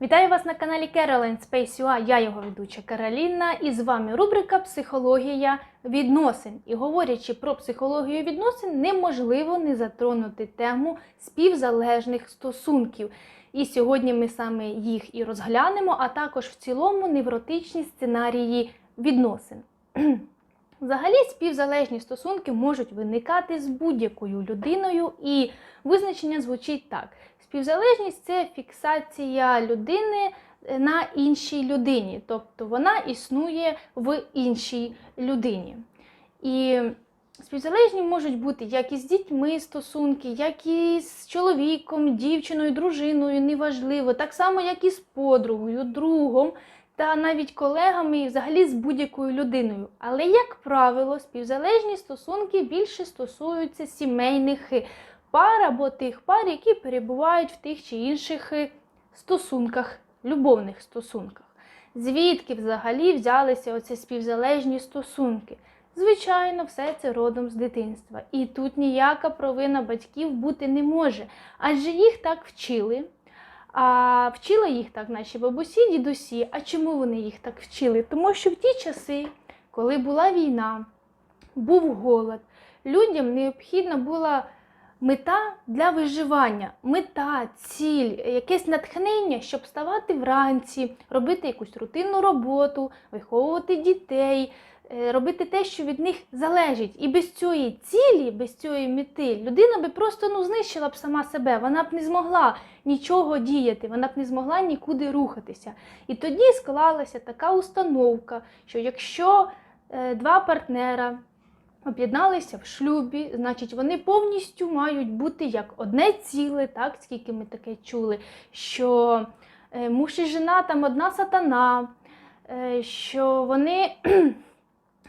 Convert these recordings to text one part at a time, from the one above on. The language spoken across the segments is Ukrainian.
Вітаю вас на каналі Caroline Space UA. Я його ведуча Кароліна, і з вами рубрика Психологія відносин. І говорячи про психологію відносин, неможливо не затронути тему співзалежних стосунків. І сьогодні ми саме їх і розглянемо, а також в цілому невротичні сценарії відносин. Взагалі, співзалежні стосунки можуть виникати з будь-якою людиною, і визначення звучить так: співзалежність це фіксація людини е, на іншій людині, тобто вона існує в іншій людині. І співзалежні можуть бути як із дітьми стосунки, як і з чоловіком, дівчиною, дружиною, неважливо, так само, як і з подругою, другом та навіть колегами і взагалі з будь-якою людиною. Але, як правило, співзалежні стосунки більше стосуються сімейних пар або тих пар, які перебувають в тих чи інших стосунках, любовних стосунках. Звідки взагалі взялися оці співзалежні стосунки? Звичайно, все це родом з дитинства. І тут ніяка провина батьків бути не може, адже їх так вчили. А вчили їх так наші бабусі, дідусі. А чому вони їх так вчили? Тому що в ті часи, коли була війна, був голод, людям необхідна була мета для виживання, мета, ціль, якесь натхнення, щоб вставати вранці, робити якусь рутинну роботу, виховувати дітей. е, Робити те, що від них залежить, і без цієї цілі, без цієї мети, людина би просто ну знищила б сама себе. Вона б не змогла нічого діяти, вона б не змогла нікуди рухатися. І тоді склалася така установка, що якщо е, два партнера об'єдналися в шлюбі, значить вони повністю мають бути як одне ціле, так скільки ми таке чули, що е, муж і жена там одна сатана, е, що вони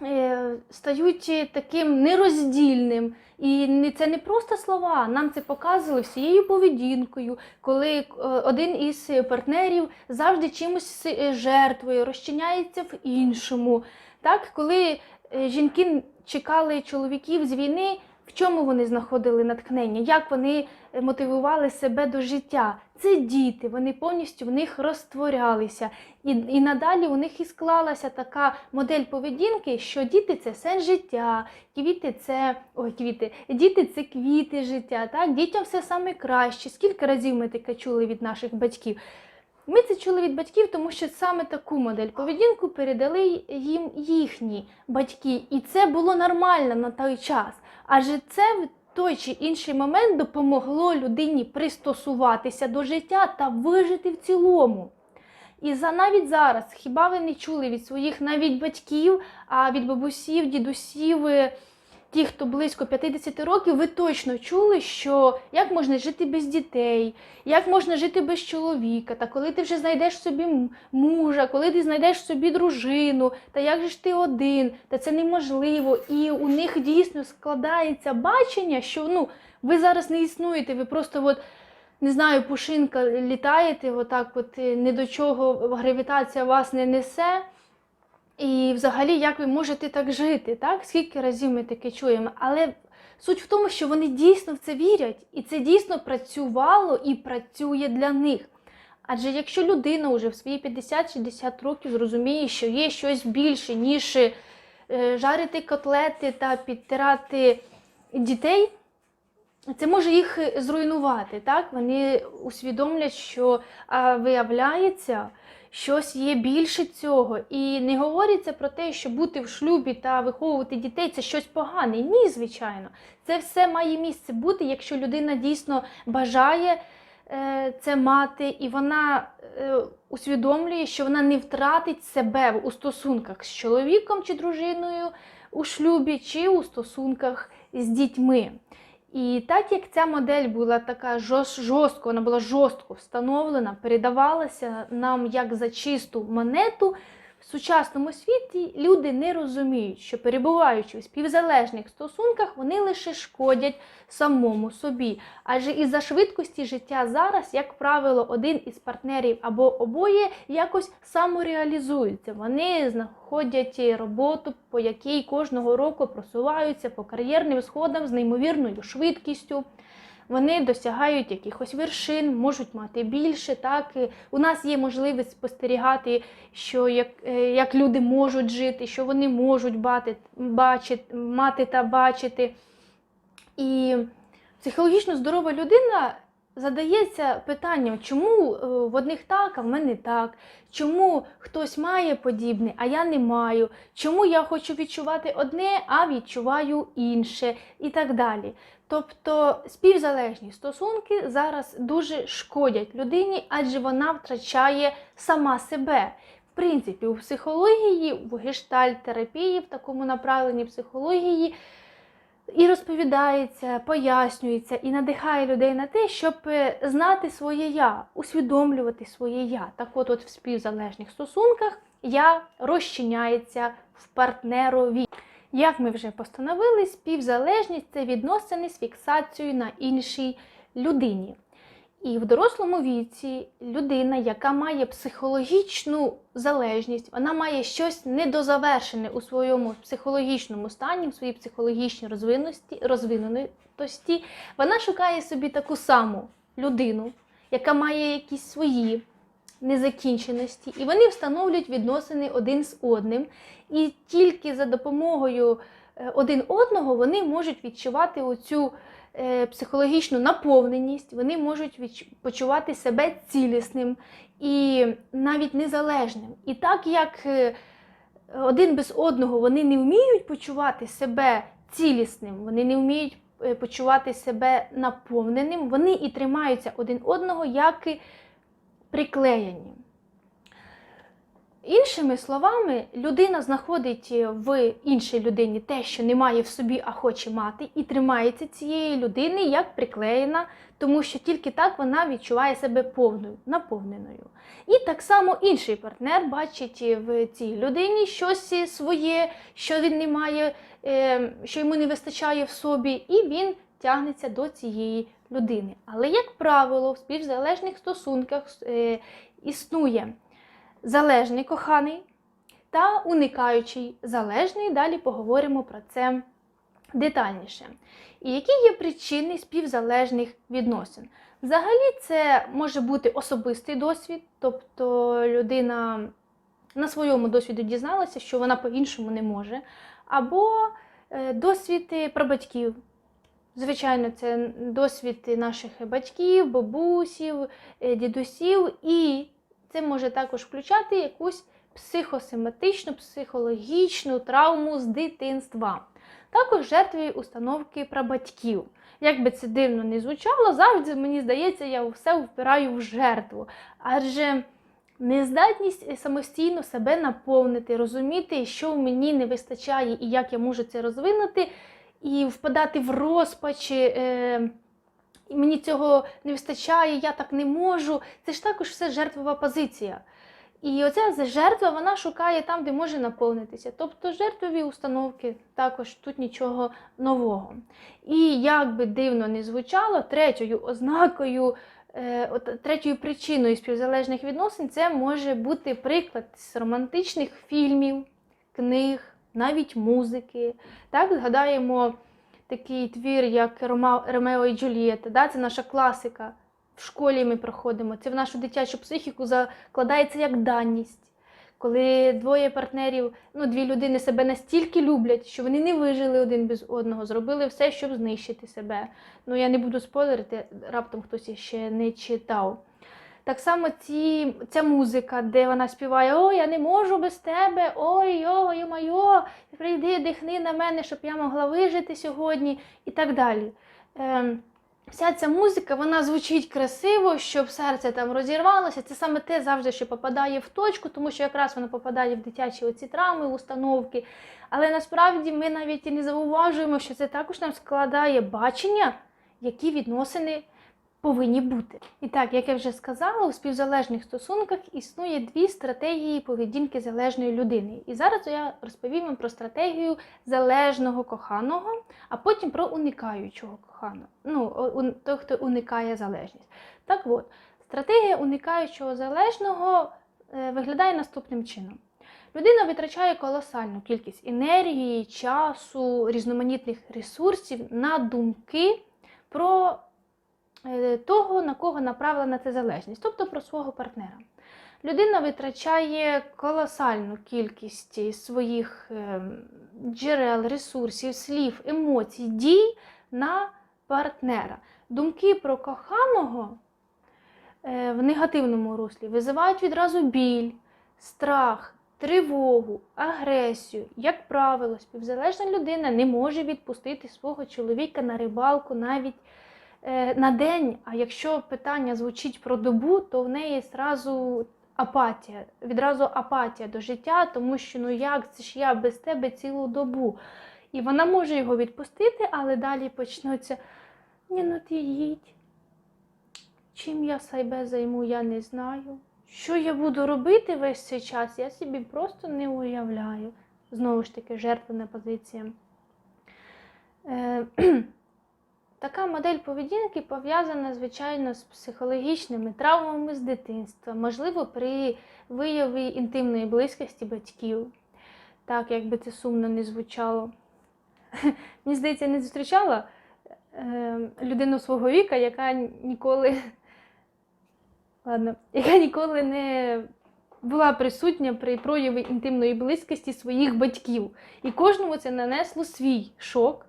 е, стають таким нероздільним. І це не просто слова, нам це показували всією поведінкою, коли один із партнерів завжди чимось жертвує, розчиняється в іншому. Так, коли жінки чекали чоловіків з війни, в чому вони знаходили натхнення, як вони е, мотивували себе до життя. Це діти, вони повністю в них розтворялися. І, і надалі у них і склалася така модель поведінки, що діти це сенс життя, квіти це ой, квіти, діти це квіти життя. Так? Дітям все саме краще. Скільки разів ми таке чули від наших батьків? Ми це чули від батьків, тому що саме таку модель поведінку передали їм їхні батьки, і це було нормально на той час. Адже це в той чи інший момент допомогло людині пристосуватися до життя та вижити в цілому. І за навіть зараз, хіба ви не чули від своїх навіть батьків, а від бабусів, дідусів, е, ті, хто близько 50 років, ви точно чули, що як можна жити без дітей, як можна жити без чоловіка, та коли ти вже знайдеш собі мужа, коли ти знайдеш собі дружину, та як же ж ти один, та це неможливо. І у них дійсно складається бачення, що ну, ви зараз не існуєте, ви просто от. Не знаю, пушинка літаєте, отак, от е, ні до чого гравітація вас не несе. І взагалі, як ви можете так жити? Так? Скільки разів ми таке чуємо? Але суть в тому, що вони дійсно в це вірять, і це дійсно працювало і працює для них. Адже якщо людина вже в свої 50-60 років зрозуміє, що є щось більше, ніж е, жарити котлети та підтирати дітей, це може їх е, зруйнувати. Так? Вони усвідомлять, що а, виявляється, щось є більше цього. І не говориться про те, що бути в шлюбі та виховувати дітей це щось погане. Ні, звичайно. Це все має місце бути, якщо людина дійсно бажає е, це мати, і вона е, усвідомлює, що вона не втратить себе у стосунках з чоловіком чи дружиною у шлюбі, чи у стосунках з дітьми. І так як ця модель була така жорст- жорстко, вона була жорстко встановлена, передавалася нам як за чисту монету, в сучасному світі люди не розуміють, що перебуваючи в співзалежних стосунках, вони лише шкодять самому собі. Адже із-за швидкості життя зараз, як правило, один із партнерів або обоє якось самореалізуються. Вони знаходять роботу, по якій кожного року просуваються по кар'єрним сходам з неймовірною швидкістю. Вони досягають якихось вершин, можуть мати більше. Так? І у нас є можливість спостерігати, що як, е, як люди можуть жити, що вони можуть бати, бачити, мати та бачити. І психологічно здорова людина задається питанням, чому е, в одних так, а в мене так, чому хтось має подібне, а я не маю, чому я хочу відчувати одне, а відчуваю інше, і так далі. Тобто співзалежні стосунки зараз дуже шкодять людині, адже вона втрачає сама себе. В принципі, у психології, в гештальт-терапії, в такому направленні психології і розповідається, пояснюється і надихає людей на те, щоб е, знати своє я, усвідомлювати своє я. Так от, от в співзалежних стосунках я розчиняється в партнерові. Як ми вже постановили, співзалежність це відносини з фіксацією на іншій людині. І в дорослому віці людина, яка має психологічну залежність, вона має щось недозавершене у своєму психологічному стані, в своїй психологічній розвиненості, вона шукає собі таку саму людину, яка має якісь свої незакінченості, і вони встановлюють відносини один з одним. І тільки за допомогою е, один одного вони можуть відчувати оцю е, психологічну наповненість, вони можуть почувати себе цілісним і навіть незалежним. І так як е, один без одного вони не вміють почувати себе цілісним, вони не вміють почувати себе наповненим, вони і тримаються один одного як і приклеєні. Іншими словами, людина знаходить в іншій людині те, що немає в собі, а хоче мати, і тримається цієї людини як приклеєна, тому що тільки так вона відчуває себе повною, наповненою. І так само інший партнер бачить в цій людині щось своє, що він не має, е, що йому не вистачає в собі, і він тягнеться до цієї людини. Але, як правило, в співзалежних стосунках е, існує залежний коханий та уникаючий залежний. Dалі поговоримо про це детальніше. І які є причини співзалежних відносин? Взагалі, це може бути особистий досвід, тобто людина на своєму досвіду дізналася, що вона по-іншому не може, або е, досвід е, прабатьків. Звичайно, це досвід наших батьків, бабусів, е, дідусів, і це може також включати якусь психосоматичну, психологічну травму з дитинства. Також жертві установки прабатьків. Як би це дивно не звучало, завжди мені здається, я все впираю в жертву. Адже нездатність самостійно себе наповнити, розуміти, що в мені не вистачає і як я можу це розвинути, і впадати в розпач. Е, мені цього не вистачає, я так не можу. Це ж також все жертвова позиція. І оця жертва вона шукає там, де може наповнитися. Тобто жертвові установки також тут нічого нового. І як би дивно не звучало, третьою ознакою, е, третьою причиною співзалежних відносин це може бути приклад з романтичних фільмів, книг, навіть музики. Так, згадаємо такий твір, як Ромео і Джульєта. Да? Це наша класика. В школі ми проходимо. Це в нашу дитячу психіку закладається як даність. Коли двоє партнерів, ну, дві людини себе настільки люблять, що вони не вижили один без одного, зробили все, щоб знищити себе. Ну, я не буду спойлерити, раптом хтось ще не читав. Так само ці, ця музика, де вона співає О, я не можу без тебе, ой, ой, майо, прийди, дихни на мене, щоб я могла вижити сьогодні, і так далі. Ем, Вся ця музика вона звучить красиво, щоб серце там розірвалося. Це саме те завжди, що попадає в точку, тому що якраз воно попадає в дитячі оці травми, установки. Але насправді ми навіть і не зауважуємо, що це також нам складає бачення, які відносини повинні бути. І так, як я вже сказала, у співзалежних стосунках існує дві стратегії поведінки залежної людини. І зараз я розповім вам про стратегію залежного коханого, а потім про уникаючого коханого. Ну, той, хто уникає залежність. Так от, стратегія уникаючого залежного е, виглядає наступним чином. Людина витрачає колосальну кількість енергії, часу, різноманітних ресурсів на думки про того, на кого направлена ця залежність, тобто про свого партнера. Людина витрачає колосальну кількість своїх е, джерел, ресурсів, слів, емоцій, дій на партнера. Думки про коханого е, в негативному руслі визивають відразу біль, страх, тривогу, агресію. Як правило, співзалежна людина не може відпустити свого чоловіка на рибалку навіть е, на день. А якщо питання звучить про добу, то в неї зразу апатія, відразу апатія до життя, тому що ну як це ж я без тебе цілу добу. І вона може його відпустити, але далі почнуться. Ні, ну ти їдь. Чим я себе займу, я не знаю. Що я буду робити весь цей час, я собі просто не уявляю. Знову ж таки, жертвена позиція. Е, Така модель поведінки пов'язана, звичайно, з психологічними травмами з дитинства, можливо, при вияві інтимної близькості батьків. Так, як би це сумно не звучало. Мені здається, не зустрічала е, людину свого віка, яка ніколи, ладно, яка ніколи не була присутня при прояві інтимної близькості своїх батьків. І кожному це нанесло свій шок.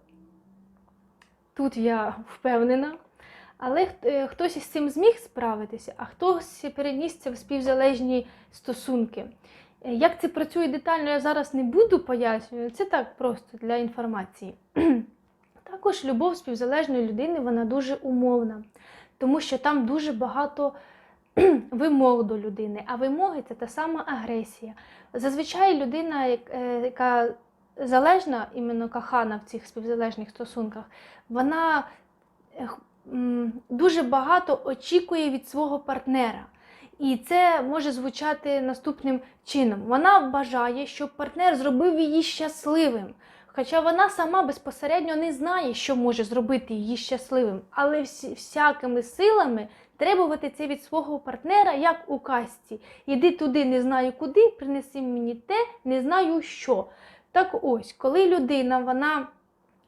Тут я впевнена. Але е, хтось із цим зміг справитися, а хтось переніс це в співзалежні стосунки. Е, Як це працює детально, я зараз не буду пояснювати, це так просто для інформації. Також любов співзалежної людини вона дуже умовна, тому що там дуже багато вимог до людини, а вимоги це та сама агресія. Зазвичай людина, е, яка залежна, іменно кохана в цих співзалежних стосунках, вона е, дуже багато очікує від свого партнера. І це може звучати наступним чином. Вона бажає, щоб партнер зробив її щасливим. Хоча вона сама безпосередньо не знає, що може зробити її щасливим, але всякими силами требувати це від свого партнера, як у казці. Іди туди, не знаю куди, принеси мені те, не знаю що. Так ось, коли людина вона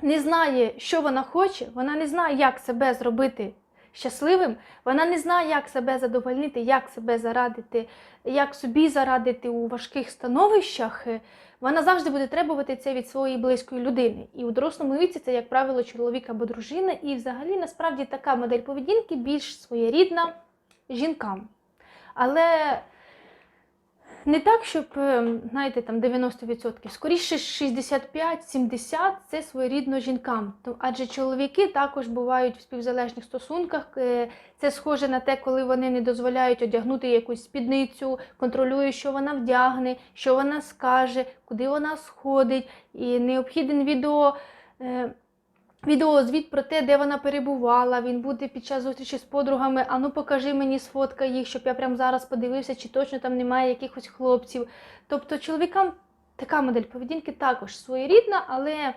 не знає, що вона хоче, вона не знає, як себе зробити щасливим, вона не знає, як себе задовольнити, як себе зарадити, як собі зарадити у важких становищах, е, вона завжди буде требувати це від своєї близької людини. І у дорослому віці це, як правило, чоловік або дружина. І взагалі насправді така модель поведінки більш своєрідна жінкам. Але не так, щоб, е, знаєте, там 90%, скоріше 65-70% це своєрідно жінкам. Адже чоловіки також бувають в співзалежних стосунках. Е, Це схоже на те, коли вони не дозволяють одягнути якусь спідницю, контролюють, що вона вдягне, що вона скаже, куди вона сходить, і необхіден відео. Відеозвіт про те, де вона перебувала. Він буде під час зустрічі з подругами. А ну покажи мені сфотка їх, щоб я прямо зараз подивився, чи точно там немає якихось хлопців. Тобто чоловікам така модель поведінки також своєрідна, але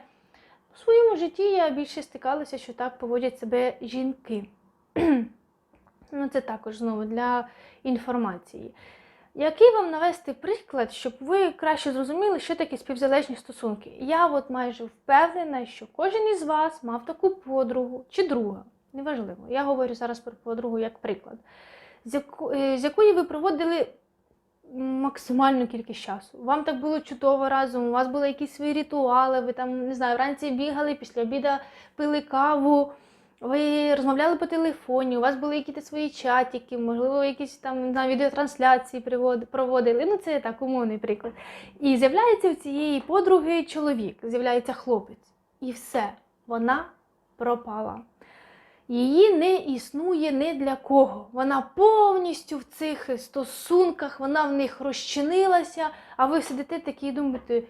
в своєму житті я більше стикалася, що так поводять себе жінки. ну, це також знову для інформації. Який вам навести приклад, щоб ви краще зрозуміли, що таке співзалежні стосунки? Я от майже впевнена, що кожен із вас мав таку подругу чи друга. Неважливо. Я говорю зараз про подругу як приклад, е, з якої ви проводили максимальну кількість часу. Вам так було чудово разом, у вас були якісь свої ритуали, ви там, не знаю, вранці бігали, після обіду пили каву. Ви розмовляли по телефоні, у вас були якісь свої чатики, можливо, якісь там знаю, відеотрансляції проводили. Ну, це так, умовний приклад. І з'являється у цієї подруги чоловік, з'являється хлопець. І все, вона пропала. Її не існує ні для кого. Вона повністю в цих стосунках, вона в них розчинилася, а ви сидите такі і думаєте.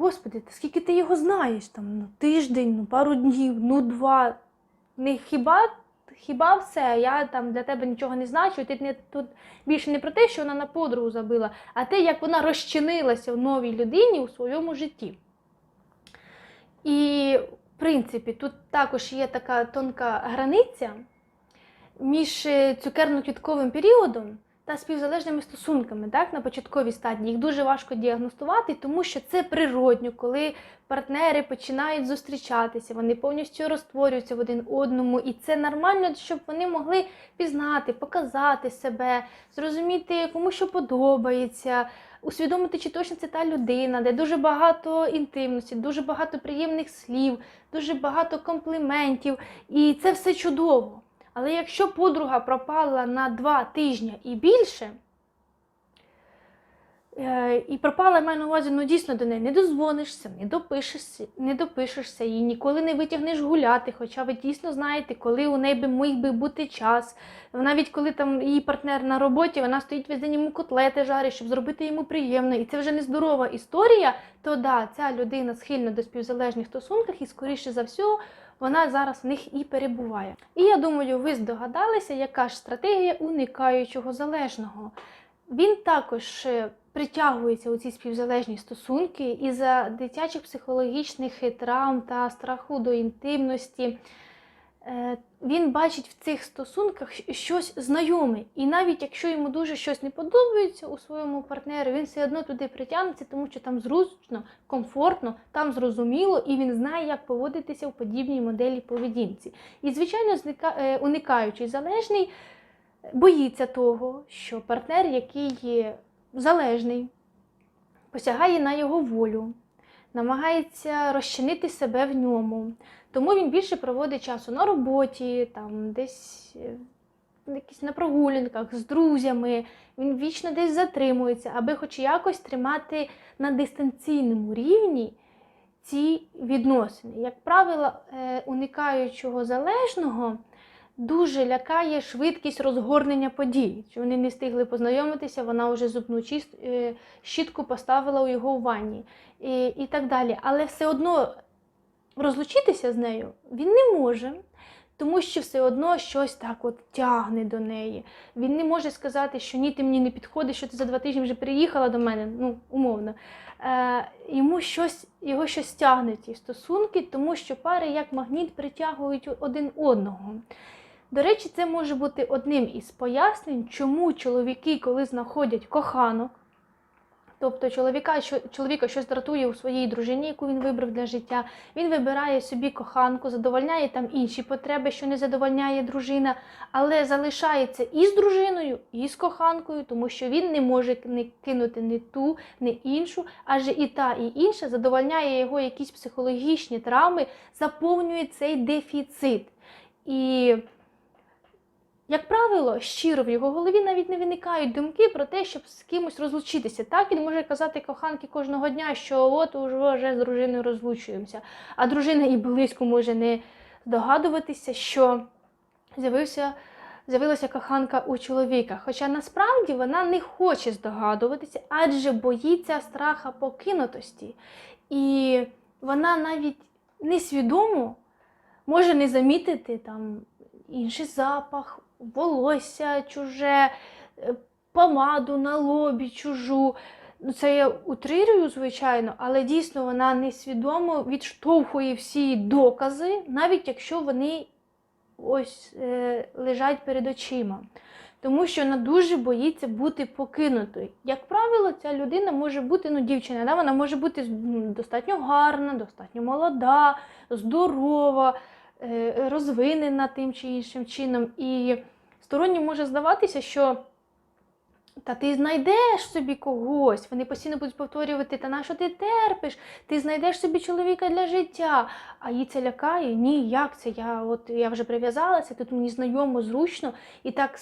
Господи, та скільки ти його знаєш? Там, ну, тиждень, ну, пару днів, ну два. Не хіба, хіба все? Я там для тебе нічого не значу. Ти не, тут більше не про те, що вона на подругу забила, а те, як вона розчинилася в новій людині у своєму житті. І, в принципі, тут також є така тонка границя між е, цукерно-квітковим періодом та співзалежними стосунками так, на початковій стадії. Їх дуже важко діагностувати, тому що це природньо, коли партнери починають зустрічатися, вони повністю розтворюються в один одному, і це нормально, щоб вони могли пізнати, показати себе, зрозуміти, кому що подобається. Усвідомити, чи точно це та людина, де дуже багато інтимності, дуже багато приємних слів, дуже багато компліментів, і це все чудово. Але якщо подруга пропала на два тижні і більше, е, і пропала, я маю на увазі, ну дійсно до неї не дозвонишся, не допишешся, не допишешся і ніколи не витягнеш гуляти, хоча ви дійсно знаєте, коли у неї міг би бути час. Навіть коли там її партнер на роботі, вона стоїть весь день йому котлети жарить, щоб зробити йому приємно, і це вже не здорова історія, то да, ця людина схильна до співзалежних стосунків і, скоріше за все, вона зараз в них і перебуває. І я думаю, ви здогадалися, яка ж стратегія уникаючого залежного. Він також е, притягується у ці співзалежні стосунки із-за дитячих психологічних травм та страху до інтимності. Е, Він бачить в цих стосунках щось знайоме. І навіть якщо йому дуже щось не подобається у своєму партнері, він все одно туди притягнеться, тому що там зручно, комфортно, там зрозуміло, і він знає, як поводитися в подібній моделі поведінці. І, звичайно, е, уникаючий залежний боїться того, що партнер, який є залежний, посягає на його волю, намагається розчинити себе в ньому. Тому він більше проводить часу на роботі, там десь е, якісь на прогулянках з друзями. Він вічно десь затримується, аби хоч якось тримати на дистанційному рівні ці відносини. Як правило, е, уникаючого залежного дуже лякає швидкість розгорнення подій. Що вони не встигли познайомитися, вона вже зубну е, щітку поставила у його ванні і, і так далі. Але все одно розлучитися з нею він не може. Тому що все одно щось так от тягне до неї. Він не може сказати, що ні, ти мені не підходиш, що ти за два тижні вже приїхала до мене, ну, умовно. Е, йому щось, його щось тягне ті стосунки, тому що пари як магніт притягують один одного. До речі, це може бути одним із пояснень, чому чоловіки, коли знаходять коханок, тобто чоловіка, що, чоловіка щось дратує у своїй дружині, яку він вибрав для життя, він вибирає собі коханку, задовольняє там інші потреби, що не задовольняє дружина, але залишається і з дружиною, і з коханкою, тому що він не може не кинути ні ту, ні іншу, адже і та, і інша задовольняє його якісь психологічні травми, заповнює цей дефіцит. І як правило, щиро в його голові навіть не виникають думки про те, щоб з кимось розлучитися. Так він може казати коханки кожного дня, що от уже, вже з дружиною розлучуємося. А дружина і близько може не здогадуватися, що з'явився. З'явилася коханка у чоловіка, хоча насправді вона не хоче здогадуватися, адже боїться страха покинутості. І вона навіть несвідомо може не замітити там інший запах, волосся чуже, е, помаду на лобі чужу. Ну, Це я утрирюю, звичайно, але дійсно вона несвідомо відштовхує всі докази, навіть якщо вони ось е, лежать перед очима. Тому що вона дуже боїться бути покинутою. Як правило, ця людина може бути, ну, дівчина, да, вона може бути достатньо гарна, достатньо молода, здорова, розвинена тим чи іншим чином. І стороннім може здаватися, що та ти знайдеш собі когось, вони постійно будуть повторювати, та на що ти терпиш, ти знайдеш собі чоловіка для життя. А її це лякає? Ні, як це? Я от я вже прив'язалася, тут мені знайомо, зручно. І так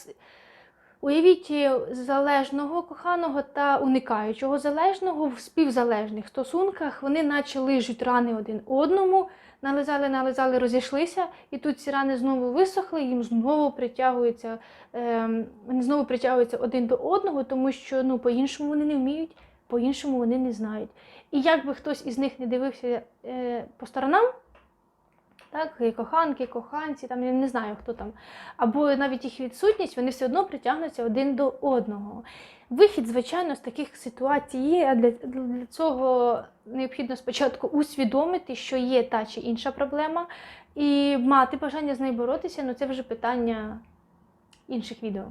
уявіть е, залежного коханого та уникаючого залежного в співзалежних стосунках, вони наче лижуть рани один одному, нализали, нализали, розійшлися, і тут ці рани знову висохли, їм знову притягуються, ем, знову притягуються один до одного, тому що ну, по-іншому вони не вміють, по-іншому вони не знають. І як би хтось із них не дивився е, по сторонам, так, і коханки, коханці, там я не знаю хто там, або навіть їх відсутність, вони все одно притягнуться один до одного. Вихід, звичайно, з таких ситуацій є. а Для, для цього необхідно спочатку усвідомити, що є та чи інша проблема, і мати бажання з нею боротися, ну це вже питання інших відео.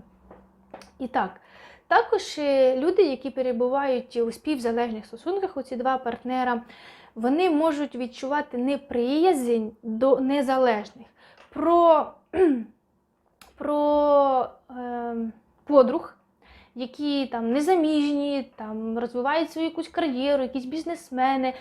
І так, Також е, люди, які перебувають у співзалежних стосунках, оці два партнера, вони можуть відчувати неприязнь до незалежних. Про, про е, подруг, які там незаміжні, там розвивають свою якусь кар'єру, якісь бізнесмени.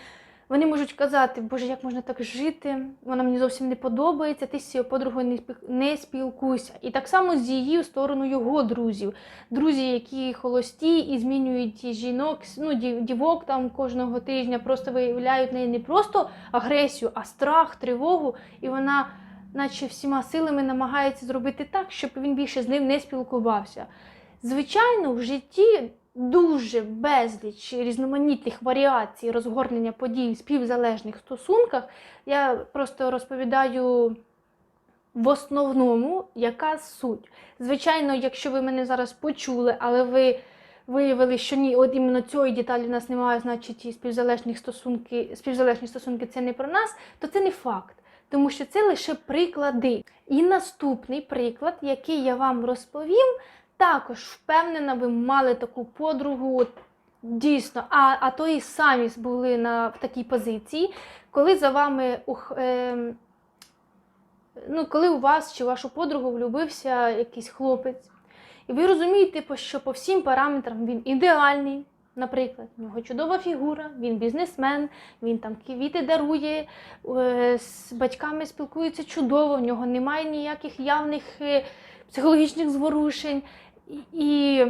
Вони можуть казати, Боже, як можна так жити? Вона мені зовсім не подобається, ти з цією подругою не спілкуйся. І так само з її в сторону його друзів. Друзі, які холості і змінюють жінок, ну, дівок там кожного тижня, просто виявляють неї не просто агресію, а страх, тривогу. І вона, наче всіма силами, намагається зробити так, щоб він більше з ним не спілкувався. Звичайно, в житті дуже безліч різноманітних варіацій розгорнення подій в співзалежних стосунках. Я просто розповідаю в основному, яка суть. Звичайно, якщо ви мене зараз почули, але ви виявили, що ні, от іменно цієї деталі в нас немає, значить і співзалежних стосунки, співзалежні стосунки це не про нас, то це не факт. Тому що це лише приклади. І наступний приклад, який я вам розповім, також впевнена, ви мали таку подругу. Дійсно, а, а то і самі були на, в такій позиції, коли за вами ем, ну, коли у вас чи вашу подругу влюбився якийсь хлопець, і ви розумієте, що по всім параметрам він ідеальний. Наприклад, в нього чудова фігура, він бізнесмен, він там квіти дарує, е, з батьками спілкується чудово, в нього немає ніяких явних е, психологічних зворушень. І,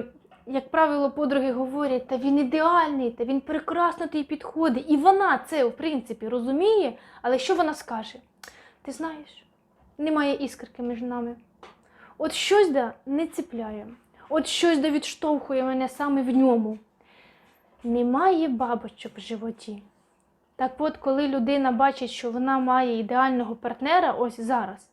як правило, подруги говорять, та він ідеальний, та він прекрасно тобі підходить. І вона це, в принципі, розуміє, але що вона скаже? Ти знаєш, немає іскорки між нами. От щось да не ціпляє, от щось да відштовхує мене саме в ньому. Немає бабочок в животі. Так от, коли людина бачить, що вона має ідеального партнера, ось зараз,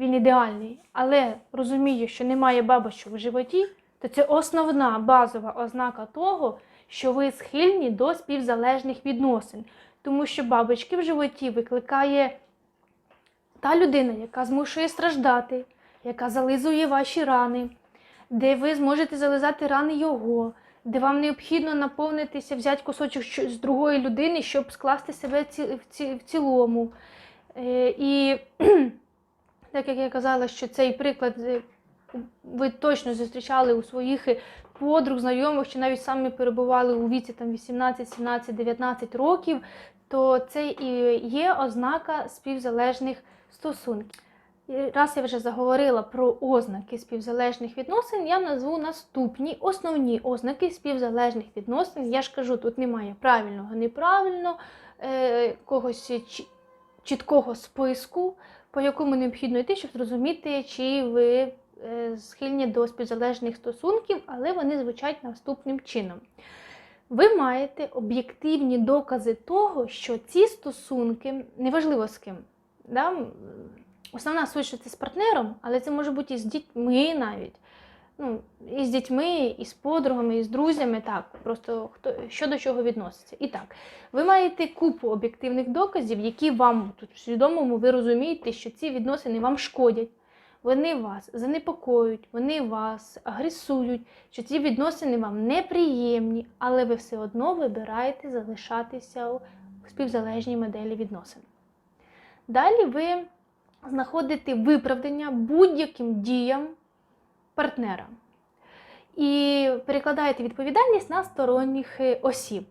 він ідеальний, але розуміє, що немає бабочок в животі, то це основна базова ознака того, що ви схильні до співзалежних відносин. Тому що бабочки в животі викликає та людина, яка змушує страждати, яка зализує ваші рани, де ви зможете зализати рани його, де вам необхідно наповнитися, взяти кусочок з другої людини, щоб скласти себе в, цілому. Е, І так як я казала, що цей приклад е, ви точно зустрічали у своїх е, подруг, знайомих, чи навіть самі перебували у віці там 18, 17, 19 років, то це і є ознака співзалежних стосунків. Раз я вже заговорила про ознаки співзалежних відносин, я назву наступні основні ознаки співзалежних відносин. Я ж кажу, тут немає правильного, неправильно, е, когось чіткого списку, по якому необхідно йти, щоб зрозуміти, чи ви е, схильні до співзалежних стосунків, але вони звучать наступним чином. Ви маєте об'єктивні докази того, що ці стосунки, неважливо з ким, да? основна суть, що це з партнером, але це може бути і з дітьми навіть. Ну, і з дітьми, і з подругами, і з друзями, так, просто хто що до чого відноситься. І так, ви маєте купу об'єктивних доказів, які вам тут в свідомому ви розумієте, що ці відносини вам шкодять. Вони вас занепокоюють, вони вас агресують, що ці відносини вам неприємні, але ви все одно вибираєте залишатися у співзалежній моделі відносин. Далі ви знаходите виправдання будь-яким діям партнера і перекладаєте відповідальність на сторонніх е, осіб.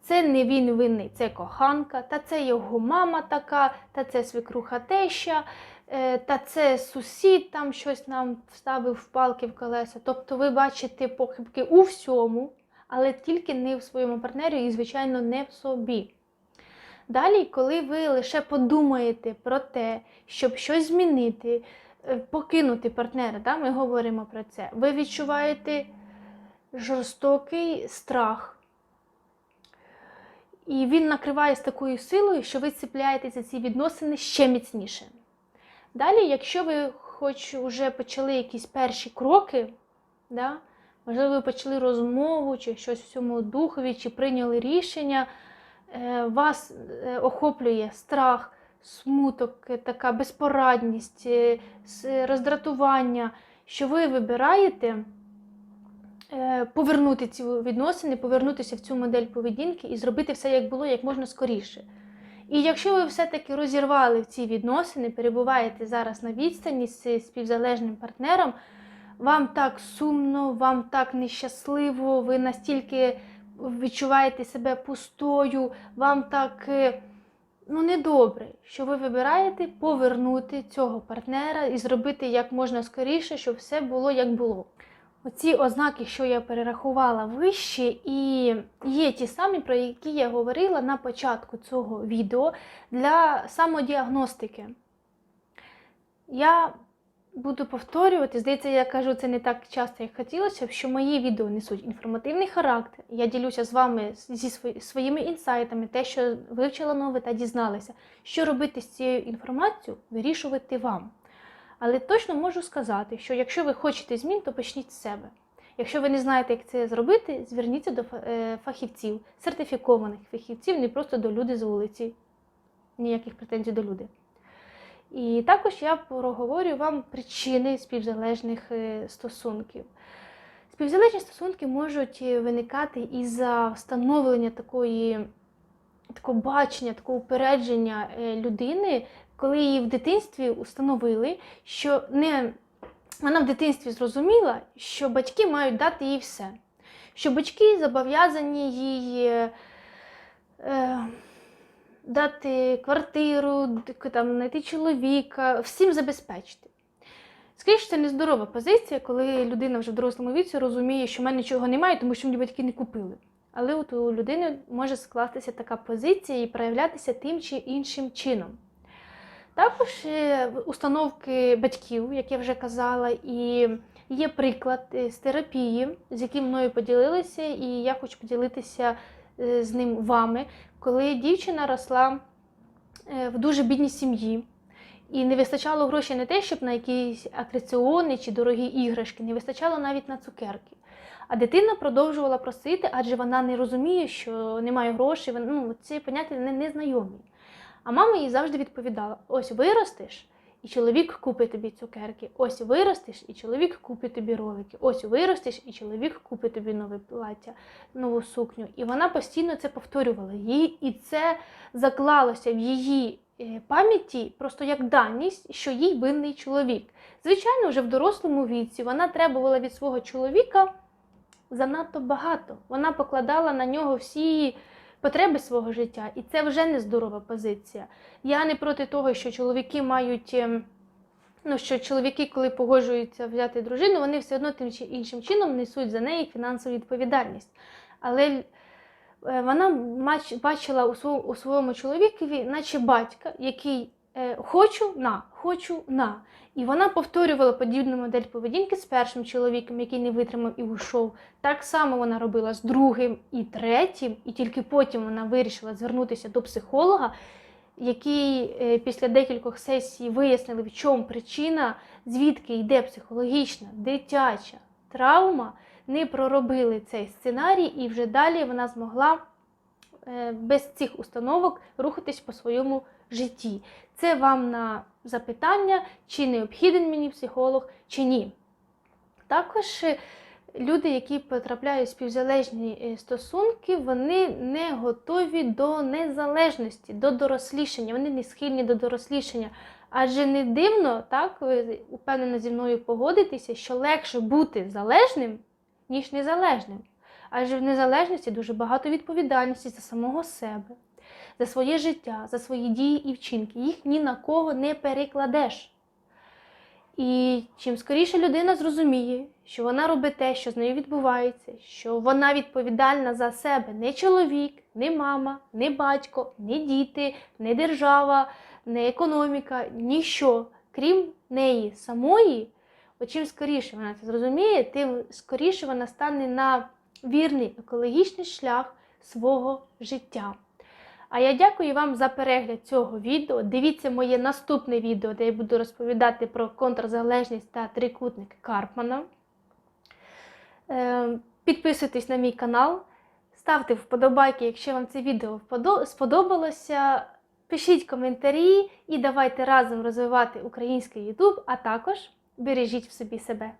Це не він винний, це коханка, та це його мама така, та це свекруха теща, е, та це сусід там щось нам вставив в палки в колеса. Тобто ви бачите похибки у всьому, але тільки не в своєму партнері і, звичайно, не в собі. Далі, коли ви лише подумаєте про те, щоб щось змінити, покинути партнера, да, ми говоримо про це, ви відчуваєте жорстокий страх. І він накриває з такою силою, що ви цепляєтеся за ці відносини ще міцніше. Далі, якщо ви хоч вже почали якісь перші кроки, да, можливо, ви почали розмову чи щось в цьому духові, чи прийняли рішення, е, вас е, охоплює страх, смуток, е, така безпорадність, е, роздратування, що ви вибираєте е, повернути ці відносини, повернутися в цю модель поведінки і зробити все як було, як можна скоріше. І якщо ви все-таки розірвали ці відносини, перебуваєте зараз на відстані з співзалежним партнером, вам так сумно, вам так нещасливо, ви настільки відчуваєте себе пустою, вам так ну, недобре, що ви вибираєте повернути цього партнера і зробити як можна скоріше, щоб все було як було. Оці ознаки, що я перерахувала вище, і є ті самі, про які я говорила на початку цього відео для самодіагностики. Я буду повторювати, здається, я кажу це не так часто, як хотілося що мої відео несуть інформативний характер. Я ділюся з вами зі свої- своїми інсайтами, те, що вивчила нове та дізналася. Що робити з цією інформацією, вирішувати вам. Але точно можу сказати, що якщо ви хочете змін, то почніть з себе. Якщо ви не знаєте, як це зробити, зверніться до е, фахівців, сертифікованих фахівців, не просто до люди з вулиці. Ніяких претензій до люди. І також я проговорю вам причини співзалежних е, стосунків. Співзалежні стосунки можуть е, виникати із-за встановлення такої, такого бачення, такого упередження е, людини, коли її в дитинстві установили, що не вона в дитинстві зрозуміла, що батьки мають дати їй все. Що батьки зобов'язані їй е, дати квартиру, там, знайти чоловіка, всім забезпечити. Скоріше, це нездорова позиція, коли людина вже в дорослому віці розуміє, що в мене нічого немає, тому що мені батьки не купили. Але от у людини може скластися така позиція і проявлятися тим чи іншим чином. Також е, установки батьків, як я вже казала, і є приклад е, з терапії, з яким мною поділилися, і я хочу поділитися е, з ним вами, коли дівчина росла е, в дуже бідній сім'ї. І не вистачало грошей не те, щоб на якісь акреціони чи дорогі іграшки, не вистачало навіть на цукерки. А дитина продовжувала просити, адже вона не розуміє, що немає грошей, ну, ці поняття не, не знайомі. А мама їй завжди відповідала: ось виростеш, і чоловік купить тобі цукерки. Ось виростеш, і чоловік купить тобі ролики. Ось виростеш, і чоловік купить тобі нове плаття, нову сукню. І вона постійно це повторювала їй, і це заклалося в її е, пам'яті просто як даність, що їй винний чоловік. Звичайно, вже в дорослому віці вона требувала від свого чоловіка занадто багато. Вона покладала на нього всі потреби свого життя, і це вже не здорова позиція. Я не проти того, що чоловіки мають. ем, Ну, що чоловіки, коли погоджуються взяти дружину, вони все одно тим чи іншим чином несуть за неї фінансову відповідальність. Але е, вона бачила у своєму, чоловікові, наче батька, який хочу на, хочу на. І вона повторювала подібну модель поведінки з першим чоловіком, який не витримав і ушов. Так само вона робила з другим і третім, і тільки потім вона вирішила звернутися до психолога, який е, після декількох сесій вияснили, в чому причина, звідки йде психологічна, дитяча травма, не проробили цей сценарій, і вже далі вона змогла е, без цих установок рухатись по своєму житті. Це вам на запитання, чи необхіден мені психолог, чи ні. Також е, люди, які потрапляють в співзалежні е, стосунки, вони не готові до незалежності, до дорослішання, вони не схильні до дорослішання. Адже не дивно, так, ви упевнено зі мною погодитеся, що легше бути залежним, ніж незалежним. Адже в незалежності дуже багато відповідальності за самого себе, за своє життя, за свої дії і вчинки. Їх ні на кого не перекладеш. І чим скоріше людина зрозуміє, що вона робить те, що з нею відбувається, що вона відповідальна за себе не чоловік, не мама, не батько, не діти, не держава, не економіка, ніщо, крім неї самої, от чим скоріше вона це зрозуміє, тим скоріше вона стане на вірний екологічний шлях свого життя. А я дякую вам за перегляд цього відео. Дивіться моє наступне відео, де я буду розповідати про контрзалежність та трикутник Карпмана. Е, Підписуйтесь на мій канал, ставте вподобайки, якщо вам це відео сподобалося. Пишіть коментарі і давайте разом розвивати український YouTube, а також бережіть в собі себе.